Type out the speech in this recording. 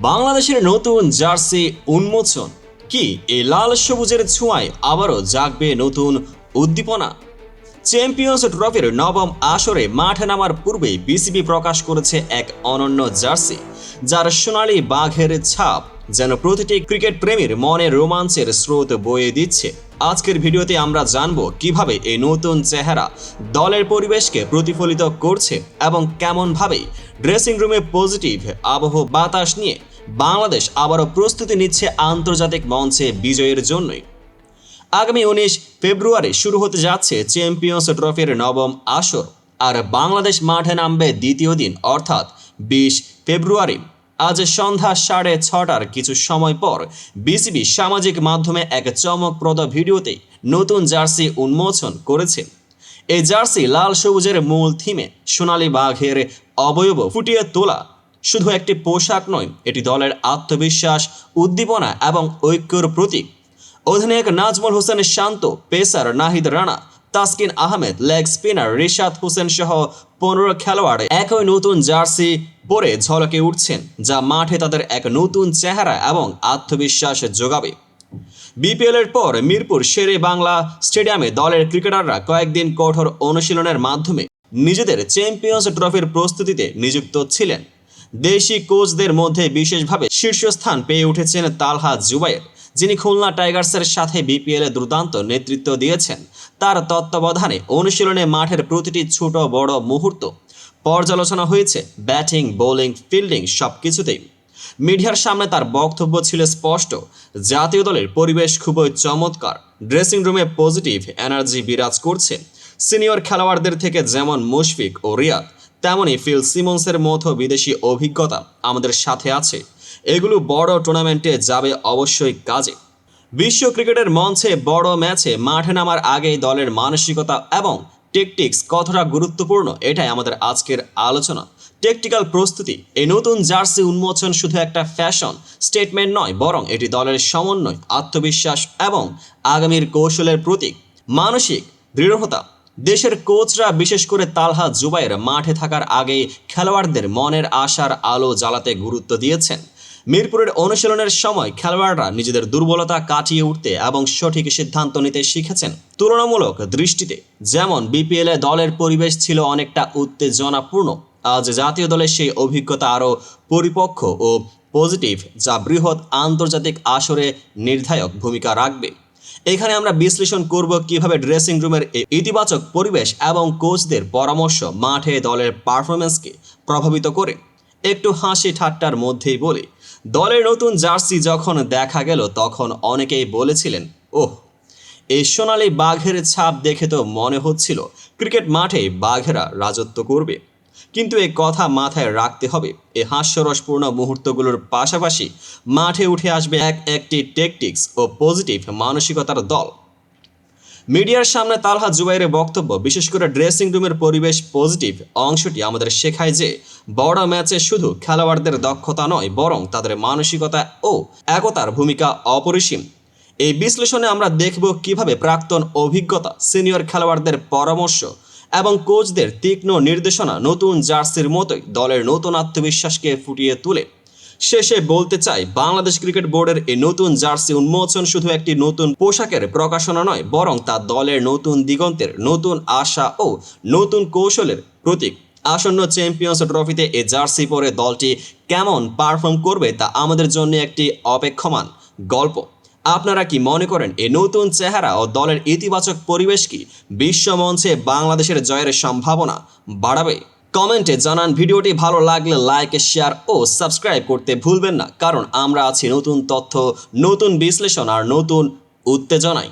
বাংলাদেশের নতুন জার্সি উন্মোচন। কি এই লাল সবুজের ছোঁয়ায় আবারও জাগবে নতুন উদ্দীপনা? চ্যাম্পিয়ন্স ট্রফির নবম আসরে মাঠে নামার পূর্বেই বিসিবি প্রকাশ করেছে এক অনন্য জার্সি, যার সোনালী বাঘের ছাপ যেন প্রতিটি ক্রিকেট প্রেমীর মনে রোমাঞ্চের স্রোত বয়ে দিচ্ছে। আজকের ভিডিওতে আমরা জানব কীভাবে এই নতুন চেহারা দলের পরিবেশকে প্রতিফলিত করছে এবং কেমনভাবে ড্রেসিং রুমে পজিটিভ আবহ বাতাস নিয়ে বাংলাদেশ আবারও প্রস্তুতি নিচ্ছে আন্তর্জাতিক মঞ্চে বিজয়ের জন্যই। আগামী উনিশ ফেব্রুয়ারি শুরু হতে যাচ্ছে চ্যাম্পিয়ন্স ট্রফির নবম আসর, আর বাংলাদেশ মাঠে নামবে দ্বিতীয় দিন, অর্থাৎ বিশ ফেব্রুয়ারি। আজ সন্ধ্যা সাড়ে ছটার কিছু সময় পর বিসিবি সামাজিক মাধ্যমে এক চমকপ্রদ ভিডিওতে নতুন জার্সি উন্মোচন করেছে। এই জার্সি লাল সবুজের মূল থিমে সোনালী বাঘের অবয়ব ফুটিয়ে তোলা শুধু একটি পোশাক নয়, এটি দলের আত্মবিশ্বাস, উদ্দীপনা এবং ঐক্যর প্রতীক। অধিনায়ক Najmul Hossain Shanto, pacer Nahid Rana Taskin Ahmed, leg spinner Rishad Hossain সহ পনেরো খেলোয়াড় একই নতুন জার্সি পরে ঝলকে উঠছেন, যা মাঠে তাদের এক নতুন চেহারা এবং আত্মবিশ্বাস যোগাবে। বিপিএল এর পর মিরপুর শেরে বাংলা স্টেডিয়ামে দলের ক্রিকেটাররা কয়েকদিন কঠোর অনুশীলনের মাধ্যমে নিজেদের চ্যাম্পিয়ন্স ট্রফির প্রস্তুতিতে নিযুক্ত ছিলেন। দেশি কোচদের মধ্যে বিশেষভাবে শীর্ষস্থান পেয়ে উঠেছেন তালহা জুবাইর যিনি খুলনা টাইগার্সের সাথে বিপিএল দুর্দান্ত নেতৃত্ব দিয়েছেন, তার তত্ত্বাবধানে অনুশীলনে মাঠের প্রতিটি ছোট বড় মুহূর্ত। পর্যালোচনা হয়েছে ব্যাটিং, বোলিং, ফিল্ডিং সব কিছুতেই মিডিয়ার সামনে তার বক্তব্য ছিল স্পষ্ট। জাতীয় দলের পরিবেশ খুবই চমৎকার। ড্রেসিং রুমে পজিটিভ এনার্জি বিরাজ করছে। সিনিয়র খেলোয়াড়দের থেকে যেমন মুশফিক ও রিয়াদ তেমনই ফিল সিমন্সের মতো বিদেশি অভিজ্ঞতা আমাদের সাথে আছে। এগুলো বড় টুর্নামেন্টে যাবে অবশ্যই কাজে। বিশ্ব ক্রিকেটের মঞ্চে বড় ম্যাচে মাঠে নামার আগেই দলের মানসিকতা এবং টেকটিক্স কতটা গুরুত্বপূর্ণ, এটাই আমাদের আজকের আলোচনা। টেকটিক্যাল প্রস্তুতি, এই নতুন জার্সি উন্মোচন শুধু একটা ফ্যাশন স্টেটমেন্ট নয়, বরং এটি দলের সমন্বয়, আত্মবিশ্বাস এবং আগামীর কৌশলের প্রতীক। মানসিক দৃঢ়তা, দেশের কোচরা বিশেষ করে তালহা জুবাইর মাঠে থাকার আগে খেলোয়াড়দের মনের আশার আলো জ্বালাতে গুরুত্ব দিয়েছেন। মিরপুরের অনুশীলনের সময় খেলোয়াড়রা নিজেদের দুর্বলতা কাটিয়ে উঠতে এবং সঠিক সিদ্ধান্ত নিতে শিখেছেন। তুলনামূলক দৃষ্টিতে যেমন বিপিএল দলের পরিবেশ ছিল অনেকটা উত্তেজনাপূর্ণ, আজ জাতীয় দলের সেই অভিজ্ঞতা আরও পরিপক্ক ও পজিটিভ, যা বৃহৎ আন্তর্জাতিক আসরে নির্ধায়ক ভূমিকা রাখবে। এখানে আমরা বিশ্লেষণ করব কীভাবে ড্রেসিং রুমের ইতিবাচক পরিবেশ এবং কোচদের পরামর্শ মাঠে দলের পারফরমেন্সকে প্রভাবিত করে। একটু হাসি ঠাট্টার মধ্যেই বলি, দলের নতুন জার্সি যখন দেখা গেল তখন অনেকেই বলেছিলেন, ওহ, এই সোনালি বাঘের ছাপ দেখে তো মনে হচ্ছিল ক্রিকেট মাঠে বাঘেরা রাজত্ব করবে। কিন্তু এই কথা মাথায় রাখতে হবে, এ হাস্যরসপূর্ণ মুহূর্তগুলোর পাশাপাশি মাঠে উঠে আসবে এক একটি টেকটিক্স ও পজিটিভ মানসিকতার দল। মিডিয়ার সামনে তালহা জুবাইরের বক্তব্য, বিশেষ করে ড্রেসিং রুমের পরিবেশ পজিটিভ অংশটি আমাদের শেখায় যে বড় ম্যাচে শুধু খেলোয়াড়দের দক্ষতা নয়, বরং তাদের মানসিকতা ও একতার ভূমিকা অপরিসীম। এই বিশ্লেষণে আমরা দেখব কীভাবে প্রাক্তন অভিজ্ঞতা সিনিয়র খেলোয়াড়দের পরামর্শ এবং কোচদের তীক্ষ্ণ নির্দেশনা নতুন জার্সির মতোই দলের নতুন আত্মবিশ্বাসকে ফুটিয়ে তোলে। শেষে বলতে চাই, বাংলাদেশ ক্রিকেট বোর্ডের এই নতুন জার্সি উন্মোচন শুধু একটি নতুন পোশাকের প্রকাশনা নয়, বরং তা দলের নতুন দিগন্তের নতুন আশা ও নতুন কৌশলের প্রতীক। আসন্ন চ্যাম্পিয়ন্স ট্রফিতে এই জার্সি পরে দলটি কেমন পারফর্ম করবে তা আমাদের জন্য একটি অপেক্ষমান গল্প। আপনারা কি মনে করেন এই নতুন চেহারা ও দলের ইতিবাচক পরিবেশ কি বিশ্ব মঞ্চে বাংলাদেশের জয়ের সম্ভাবনা বাড়াবে? কমেন্টে জানান, ভিডিওটি ভালো লাগলে লাইক শেয়ার ও সাবস্ক্রাইব করতে ভুলবেন না। কারণ আমরা আছি নতুন তথ্য, নতুন বিশ্লেষণ আর নতুন উত্তেজনায়।